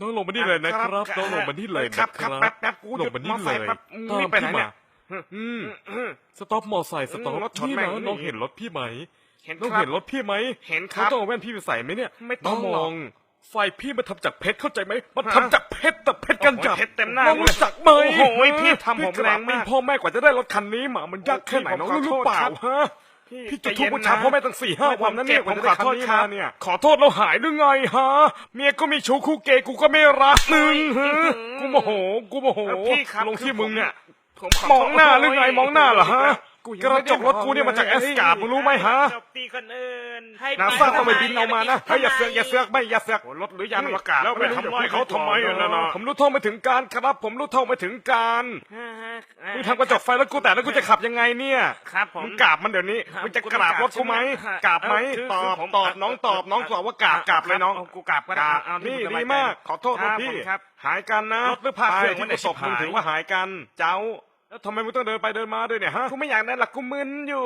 น้องลงมานี่เลยนะครับน้องลงมานี่เลยครันะบคครัรับบแป๊บแป๊บกูลงมานี่เลยแป๊บตามรีบไปไหนพี่เนี่มายอืมอืมสต็อปมอไซค์สต็อปอืมรถชนนี่แม่งนะนี่น้องเห็นรถพี่ไหมเห็นน้องครับเห็นรถพี่ไหมเห็นคน้องรับต้องเอาแว่นพี่ไปใส่ไหมเนี่ยไม่ต้องน้หรอกมองไฟพี่มันทำจากเพชรเข้าใจไหมมันฮะทำจากเพชรแต่เพชรกันจับโอ้โหเพชรเต็มหน้าน้องรู้จักไหมโอ้โหพี่ทำผมพี่กแรราบงมีมากพ่อแม่กว่าจะได้รถคันนี้มามันยากแค่ไหนพี่น้องผมรู้หรือเปล่าขอโทษครับฮะ พี่พี่จะใจทุเย็บนผู้ชายนะพ่อแม่ตั้งสี่ห้าไม่วันนั้นเนี่ยผมกว่าจะได้ขอโทษคันนี้ครัมาบเนี่ย ขอโทษเราหายหรือไงฮะ เมียก็มีชู้คู่เกย์กูก็ไม่รักมึงฮะกูโมโห กูโมโหเออพี่ครับลงที่มึงเนี่ยผมขมองหน้าหรือไงมองหน้าเหรอฮะ กูยังกระไม่จได้กรถกูเนี่ยมาจากแอสการ์ดมึงรู้ไหมฮะจบตีคนอื่นให้นาไปซาต้องไปทำบินเอามานะเฮ้ยอย่าเสือกอย่าเสือกไม่อย่าเสือกโอ้รถหรือยานอวกาศแล้วไปทำร้ายเขาทำไมอะนะนะผมรู้เท่าไม่ถึงการครับผมรู้เท่าไม่ถึงการฮ่าฮ่าฮ่ามึงทำกระจกไฟแล้วกูแต่แล้วกูจะขับยังไงเนี่ยครับผมมึงกราบมันเดี๋ยวนี้ครับมึงจะกราบรถกูไหมใช่ไหมกราบไหมเออคือตอบผมตอบน้องตอบน้องตอบว่ากราบกราบเลยน้องเอากูกราบก็กได้ราบเอานี่ที่มึงสบดียใจมากขอโทษคนะรับพี่ผมครับหายกันนะรถหรือพาไปเครื่องที่ไว้ในประสบชิบมึงหายถือว่าหายกันเจ้า แล้วทำไมมึงต้องเดินไปเดินมาด้วยเนี่ยฮะกูไม่อยากได้หลักกูมึนอยู่